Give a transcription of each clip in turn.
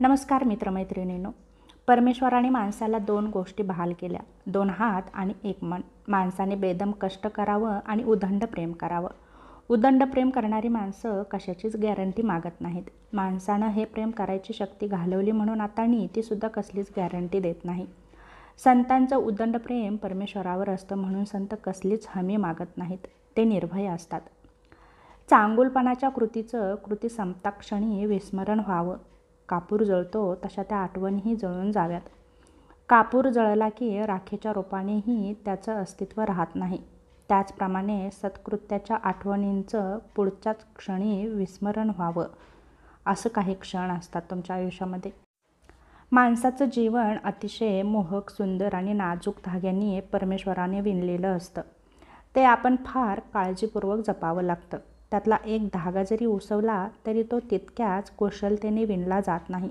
नमस्कार मित्रमैत्रिणींनो. परमेश्वराने माणसाला दोन गोष्टी बहाल केल्या. दोन हात आणि एक मन. माणसाने बेदम कष्ट करावं आणि उदंड प्रेम करावं. उदंड प्रेम करणारी माणसं कशाचीच गॅरंटी मागत नाहीत. माणसानं हे प्रेम करायची शक्ती घालवली म्हणून आता तीसुद्धा कसलीच गॅरंटी देत नाही. संतांचं उदंड प्रेम परमेश्वरावर असतं म्हणून संत कसलीच हमी मागत नाहीत. ते निर्भय असतात. चांगुलपणाच्या कृतीचं कृती संपताक्षणी विस्मरण व्हावं. कापूर जळतो तशा त्या आठवणीही जळून जाव्यात. कापूर जळला की राखेच्या रूपानेही त्याचं अस्तित्व राहत नाही. त्याचप्रमाणे सत्कृत्याच्या आठवणींचं पुढच्याच क्षणी विस्मरण व्हावं. असं काही क्षण असतात तुमच्या आयुष्यामध्ये. माणसाचं जीवन अतिशय मोहक सुंदर आणि नाजूक धाग्यांनी परमेश्वराने विणलेलं असतं. ते आपण फार काळजीपूर्वक जपावं लागतं. त्यातला एक धागा जरी उसवला तरी तो तितक्याच कुशलतेने विणला जात नाही.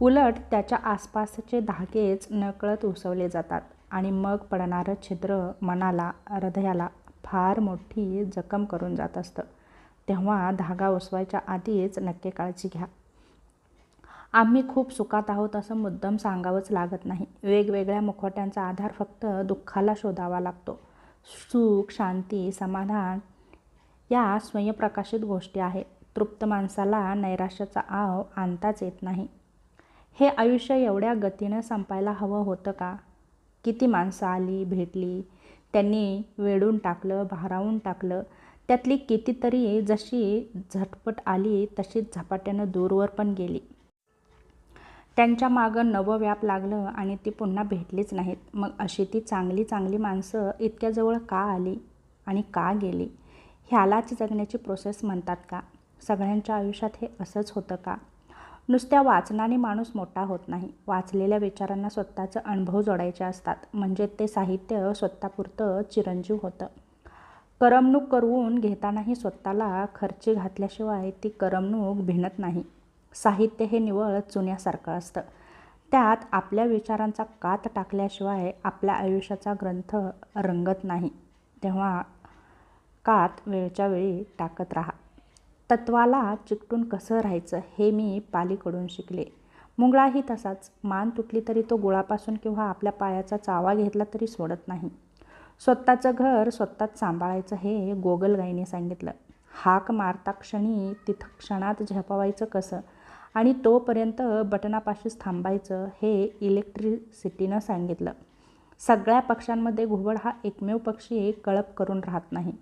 उलट त्याच्या आसपासचे धागेच नकळत उसवले जातात आणि मग पडणारं छिद्र मनाला हृदयाला फार मोठी जखम करून जात असतं. तेव्हा धागा उसवायच्या आधीच नक्की काळजी घ्या. आम्ही खूप सुखात आहोत असं मुद्दम सांगावंच लागत नाही. वेगवेगळ्या मुखवट्यांचा आधार फक्त दुःखाला शोधावा लागतो. सुख शांती समाधान या स्वयंप्रकाशित गोष्टी आहेत. तृप्त माणसाला नैराश्याचा आव आणताच येत नाही. हे आयुष्य एवढ्या गतीनं संपायला हवं होतं का? किती माणसं आली भेटली त्यांनी वेडून टाकलं भारावून टाकलं त्यातली कितीतरी जशी झटपट आली तशीच झपाट्यानं दूरवर पण गेली. त्यांच्या मागं नवं व्याप लागलं आणि ती पुन्हा भेटलीच नाहीत. मग अशी ती चांगली चांगली माणसं इतक्या जवळ का आली आणि का गेली? ह्यालाच जगण्याची प्रोसेस म्हणतात का? सगळ्यांच्या आयुष्यात हे असंच होतं का? नुसत्या वाचनाने माणूस मोठा होत नाही. वाचलेल्या विचारांना स्वतःचं अनुभव जोडायचे असतात. म्हणजे ते साहित्य स्वतःपुरतं चिरंजीव होतं. करमणूक करवून घेतानाही स्वतःला खर्ची घातल्याशिवाय ती करमणूक भिणत नाही. साहित्य हे निवळ चुन्यासारखं असतं. त्यात आपल्या विचारांचा कात टाकल्याशिवाय आपल्या आयुष्याचा ग्रंथ रंगत नाही. तेव्हा कात वेळच्या वेळी टाकत राहा. तत्वाला चिकटून कसं राहायचं हे मी पालीकडून शिकले. मुंगळाही तसाच. मान तुटली तरी तो गुळापासून किंवा आपल्या पायाचा चावा घेतला तरी सोडत नाही. स्वतःचं घर स्वतःच सांभाळायचं हे गोगलगाईने सांगितलं. हाक मारता क्षणी तिथं क्षणात झेपवायचं कसं? आणि तोपर्यंत बटनापाशीच थांबायचं हे इलेक्ट्रिसिटीनं सांगितलं. सगळ्या पक्ष्यांमध्ये घुबड हा एकमेव पक्षी कळप करून राहत नाही.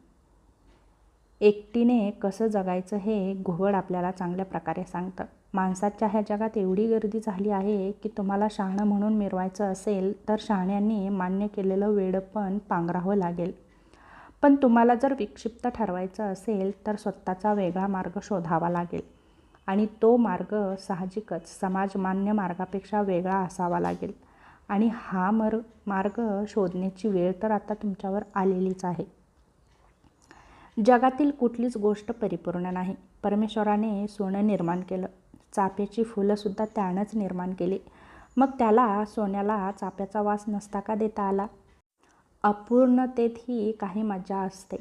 एकटीने कसं जगायचं हे घुबड आपल्याला चांगल्या प्रकारे सांगतं. माणसाच्या ह्या जगात एवढी गर्दी झाली आहे की तुम्हाला शहाणं म्हणून मिरवायचं असेल तर शहाण्यांनी मान्य केलेलं वेडपण पांघरावं लागेल. पण तुम्हाला जर विक्षिप्त ठरवायचं असेल तर स्वतःचा वेगळा मार्ग शोधावा लागेल. आणि तो मार्ग साहजिकच समाजमान्य मार्गापेक्षा वेगळा असावा लागेल. आणि हा मर मार्ग शोधण्याची वेळ तर आता तुमच्यावर आलेलीच आहे. जगातील कुठलीच गोष्ट परिपूर्ण नाही. परमेश्वराने सोनं निर्माण केलं. चाफ्याची फुलंसुद्धा त्यानंच निर्माण केली. मग त्याला सोन्याला चाफ्याचा वास नसता का देता आला? अपूर्णतेतही काही मजा असते.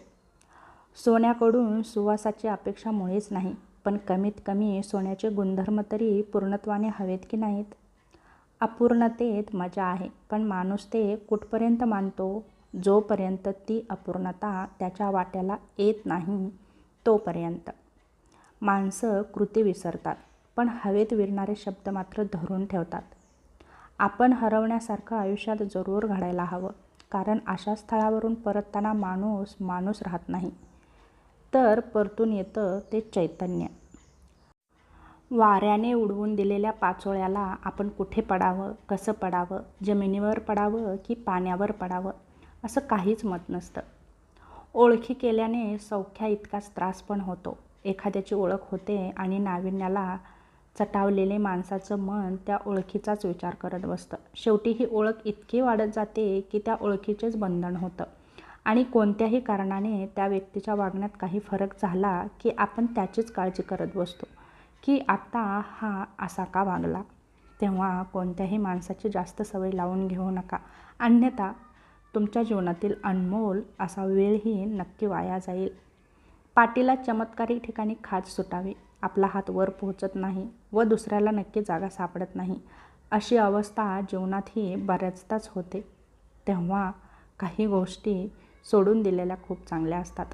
सोन्याकडून सुवासाची अपेक्षा मुळेच नाही पण कमीत कमी सोन्याचे गुणधर्म तरी पूर्णत्वाने हवेत की नाहीत? अपूर्णतेत मजा आहे पण माणूस ते कुठपर्यंत मानतो? जोपर्यंत ती अपूर्णता त्याच्या वाट्याला येत नाही तोपर्यंत. माणसं कृती विसरतात पण हवेत विरणारे शब्द मात्र धरून ठेवतात. आपण हरवण्यासारखं आयुष्यात जरूर घडायला हवं कारण अशा स्थळावरून परतताना माणूस माणूस राहत नाही. तर परतून येतं ते चैतन्य. वाऱ्याने उडवून दिलेल्या पाचोळ्याला आपण कुठे पडावं कसं पडावं जमिनीवर पडावं की पाण्यावर पडावं? असं काहीच मत नसतं. ओळखी केल्याने सौख्या इतकाच त्रास पण होतो. एखाद्याची ओळख होते आणि नाविन्याला चटावलेले माणसाचं मन त्या ओळखीचाच विचार करत बसतं. शेवटी ही ओळख इतकी वाढत जाते की त्या ओळखीचेच बंधन होतं. आणि कोणत्याही कारणाने त्या व्यक्तीच्या वागण्यात काही फरक झाला की आपण त्याचीच काळजी करत बसतो की आत्ता हा असा का वागला? तेव्हा कोणत्याही माणसाची जास्त सवय लावून घेऊ नका. अन्यथा तुमच्या जीवनातील अनमोल असा वेळही नक्की वाया जाईल. पाटीला चमत्कारी ठिकाणी खाज सुटावी. आपला हात वर पोहोचत नाही व दुसऱ्याला नक्की जागा सापडत नाही. अशी अवस्था जीवनातही बऱ्याचदाच होते. तेव्हा काही गोष्टी सोडून दिलेल्या खूप चांगल्या असतात.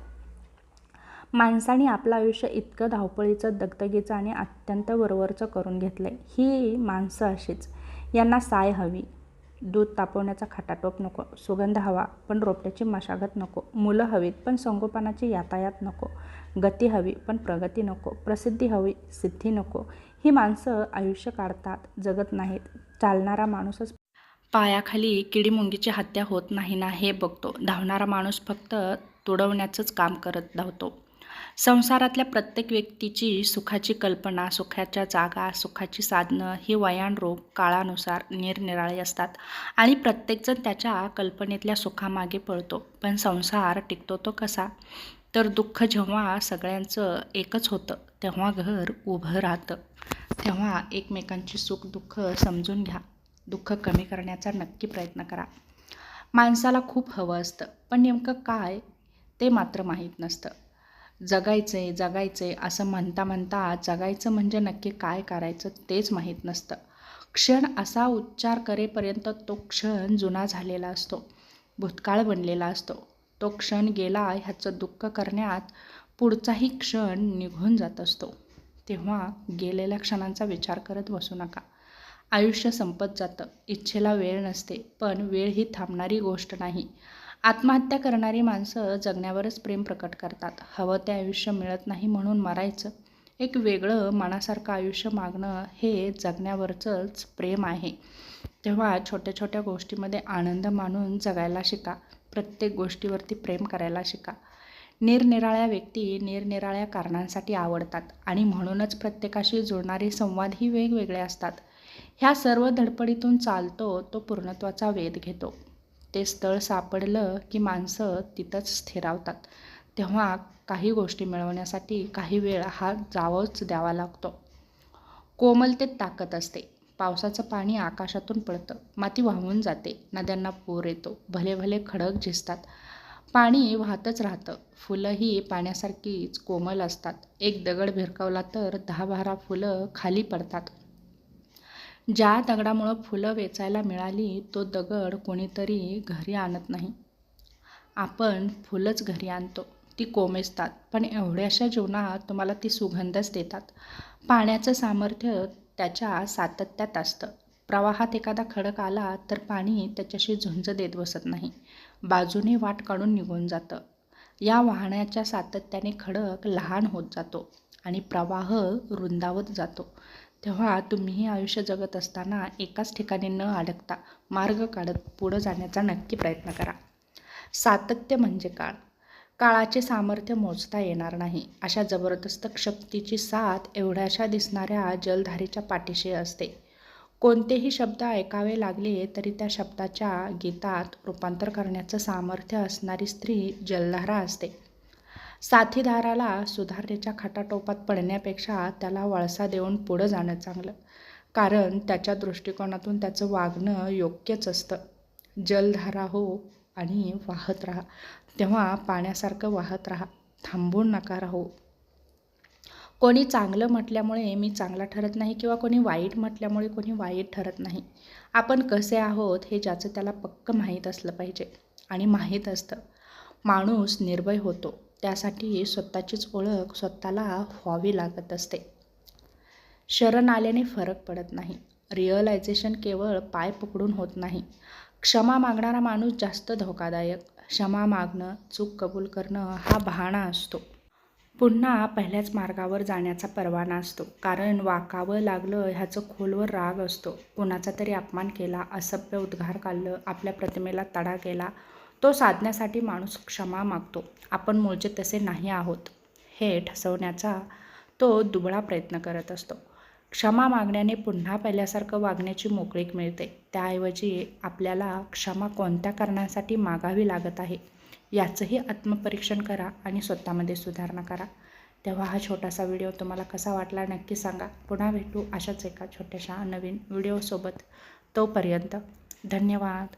माणसाने आपलं आयुष्य इतकं धावपळीचं दगदगीचं आणि अत्यंत वरवरचं करून घेतलं आहे ही माणसं अशीच. यांना साय हवी. दूध तापवण्याचा खटाटोप नको सुगंध हवा पण रोपट्याची मशागत नको. मुलं हवीत पण संगोपनाची यातायात नको. गती हवी पण प्रगती नको. प्रसिद्धी हवी सिद्धी नको. ही माणसं आयुष्य काढतात जगत नाहीत. चालणारा माणूसच पायाखाली किडीमुंगीची हत्या होत नाही ना हे बघतो. धावणारा माणूस फक्त तुडवण्याचंच काम करत धावतो. संसारातल्या प्रत्येक व्यक्तीची सुखाची कल्पना सुखाच्या जागा सुखाची साधनं ही रोग काळानुसार निरनिराळे असतात आणि प्रत्येकजण त्याच्या कल्पनेतल्या सुखामागे पळतो. पण संसार टिकतो तो कसा? तर दुःख जेव्हा सगळ्यांचं एकच होतं तेव्हा घर उभं राहतं. तेव्हा एकमेकांची सुख दुःख समजून घ्या. दुःख कमी करण्याचा नक्की प्रयत्न करा. माणसाला खूप हवं असतं पण नेमकं काय? ते मात्र माहीत नसतं. जगायचं आहे जगायचं आहे असं म्हणता म्हणता जगायचं म्हणजे नक्की काय करायचं तेच माहीत नसतं. क्षण असा उच्चार करेपर्यंत तो क्षण जुना झालेला असतो भूतकाळ बनलेला असतो. तो क्षण गेला ह्याचं दुःख करण्यात पुढचाही क्षण निघून जात असतो. तेव्हा गेलेल्या क्षणांचा विचार करत बसू नका. आयुष्य संपत जातं इच्छेला वेळ नसते पण वेळ ही थांबणारी गोष्ट नाही. आत्महत्या करणारी माणसं जगण्यावरच प्रेम प्रकट करतात. हवं ते आयुष्य मिळत नाही म्हणून मरायचं. एक वेगळं मनासारखं आयुष्य मागणं हे जगण्यावरचंच प्रेम आहे. तेव्हा छोट्या छोट्या गोष्टीमध्ये आनंद मानून जगायला शिका. प्रत्येक गोष्टीवरती प्रेम करायला शिका. निरनिराळ्या व्यक्ती निरनिराळ्या कारणांसाठी आवडतात आणि म्हणूनच प्रत्येकाशी जुळणारे संवादही वेगवेगळे असतात. ह्या सर्व धडपडीतून चालतो तो पूर्णत्वाचा वेध घेतो. ते स्थळ सापडलं की माणसं तिथंच स्थिरावतात. तेव्हा काही गोष्टी मिळवण्यासाठी काही वेळ हा जावंच द्यावा लागतो. कोमलतेत ताकद असते. पावसाचं पाणी आकाशातून पडतं. माती वाहून जाते. नद्यांना पूर येतो. भले भले खडक झिजतात. पाणी वाहतच राहतं. फुलंही पाण्यासारखीच कोमल असतात. एक दगड भिरकावला तर दहा बारा फुलं खाली पडतात. ज्या दगडामुळं फुलं वेचायला मिळाली तो दगड कोणीतरी घरी आणत नाही. आपण फुलंच घरी आणतो ती कोमेजतात पण एवढ्याशा जीवनात तुम्हाला ती सुगंधच देतात. पाण्याचं सामर्थ्य त्याच्या सातत्यात असतं. प्रवाहात एखादा खडक आला तर पाणी त्याच्याशी झुंज देत बसत नाही. बाजूने वाट काढून निघून जातं. या वाहण्याच्या सातत्याने खडक लहान होत जातो आणि प्रवाह रुंदावत जातो. तेव्हा तुम्हीही आयुष्य जगत असताना एकाच ठिकाणी न अडकता मार्ग काढत पुढं जाण्याचा नक्की प्रयत्न करा. सातत्य म्हणजे काळ. काळाचे सामर्थ्य मोजता येणार नाही. अशा जबरदस्त शक्तीची साथ एवढ्याशा दिसणाऱ्या जलधारीच्या पाठीशी असते. कोणतेही शब्द ऐकावे लागले तरी त्या शब्दाच्या गीतात रूपांतर करण्याचं सामर्थ्य असणारी स्त्री जलधारा असते. साथीदाराला सुधारणेच्या खटाटोपात पडण्यापेक्षा त्याला वळसा देऊन पुढं जाणं चांगलं. कारण त्याच्या दृष्टिकोनातून त्याचं वागणं योग्यच असतं. जलधारा हो आणि वाहत राहा. तेव्हा पाण्यासारखं वाहत राहा. थांबून नका राहू. कोणी चांगलं म्हटल्यामुळे मी चांगला ठरत नाही किंवा कोणी वाईट म्हटल्यामुळे कोणी वाईट ठरत नाही. आपण कसे आहोत हे ज्याचं त्याला पक्क माहीत असलं पाहिजे आणि माहीत असतं. माणूस निर्भय होतो. त्यासाठी स्वतःचीच ओळख स्वतःला व्हावी लागत असते. शरण आल्याने फरक पडत नाही. रिअलायझेशन केवळ पाय पकडून होत नाही. क्षमा मागणारा माणूस जास्त धोकादायक. क्षमा मागणं चूक कबूल करणं हा बहाणा असतो. पुन्हा पहिल्याच मार्गावर जाण्याचा परवाना असतो. कारण वाकावं लागलं ह्याचं खोलवर राग असतो. कुणाचा तरी अपमान केला असभ्य उद्गार काढलं आपल्या प्रतिमेला तडा केला तो साधण्यासाठी माणूस क्षमा मागतो. आपण मूळचे तसे नाही आहोत. हे ठसवण्याचा तो दुबळा प्रयत्न करत असतो. क्षमा मागण्याने पुन्हा पहिल्यासारखं वागण्याची मोकळीक मिळते. त्याऐवजी आपल्याला क्षमा कोणत्या कारणासाठी मागावी लागत आहे याचंही आत्मपरीक्षण करा आणि स्वतःमध्ये सुधारणा करा. तेव्हा हा छोटासा व्हिडिओ तुम्हाला कसा वाटला नक्की सांगा. पुन्हा भेटू अशाच एका छोट्याशा नवीन व्हिडिओसोबत. तोपर्यंत धन्यवाद.